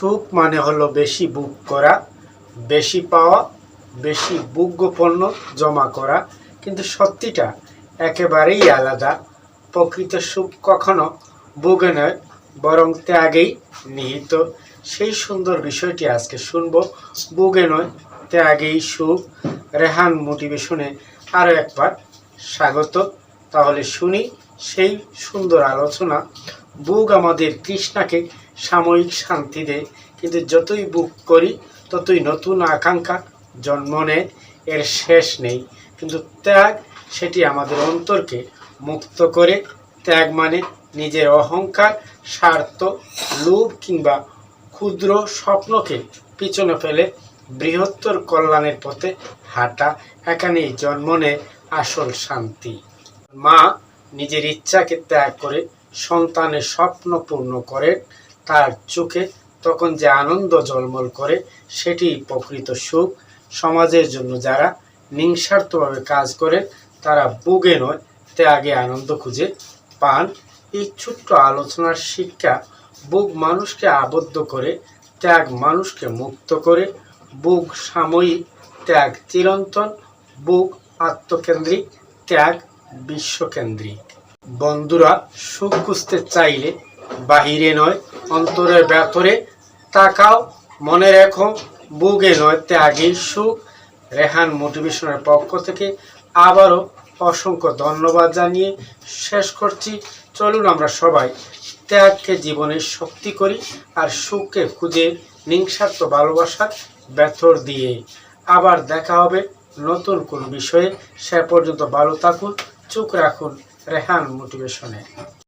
সুখ মানে হলো বেশি বুক করা, বেশি পাওয়া, বেশি বুক গোপন্য জমা করা। কিন্তু সত্যিটা একেবারেই আলাদা। প্রকৃত সুখ কখনো বুকে নয়, বরং ত্যাগেই নিহিত। সেই সুন্দর বিষয়টি আজকে শুনব। বুকে নয়, ত্যাগেই সুখ। রেহান মোটিভেশনে আরও একবার স্বাগত। তাহলে শুনি সেই সুন্দর আলোচনা। বুক আমাদের কৃষ্ণাকে সাময়িক শান্তি দেয়। কিন্তু যতই বুক করি, ততই নতুন আকাঙ্ক্ষা জন্ম নেয়, এর শেষ নেই। কিন্তু ত্যাগ, সেটি আমাদের অন্তরকে মুক্ত করে। ত্যাগ মানে নিজের অহংকার, স্বার্থ, লোভ কিংবা ক্ষুদ্র স্বপ্নকে পিছনে ফেলে বৃহত্তর কল্যাণের পথে হাঁটা। এখানেই জন্ম নেয় আসল শান্তি। মা নিজের ইচ্ছাকে ত্যাগ করে সন্তানের স্বপ্ন পূর্ণ করে তার চোখে তখন যে আনন্দ জলমল করে, সেটি প্রকৃত সুখ। সমাজের জন্য যারা নিঃস্বার্থভাবে কাজ করে তারা বুগে নয়, ত্যাগে আনন্দ খুঁজে পান। এই ছোট্ট আলোচনার শিক্ষা বুক মানুষকে আবদ্ধ করে, ত্যাগ মানুষকে মুক্ত করে। বুক সাময়িক, ত্যাগ চিরন্তন বুক আত্মকেন্দ্রিক, ত্যাগ বিশ্বকেন্দ্রিক। বন্ধুরা, সুখ খুঁজতে চাইলে বাহিরে নয় অন্তরের ভেতরে তাকাও, মনে রেখো, বুকে নয় ত্যাগের সুখ। রেহান মোটিভেশনের পক্ষ থেকে আবারও অসংখ্য ধন্যবাদ জানিয়ে শেষ করছি। চলুন আমরা সবাই ত্যাগকে জীবনের শক্তি করি আর সুখকে খুঁজে নিঃস্বার্থ ভালোবাসার ব্যথর দিয়ে। আবার দেখা হবে নতুন কোন বিষয়ে। সে পর্যন্ত ভালো থাকুন, চোখ রাখুন রেহান মোটিভেশনে।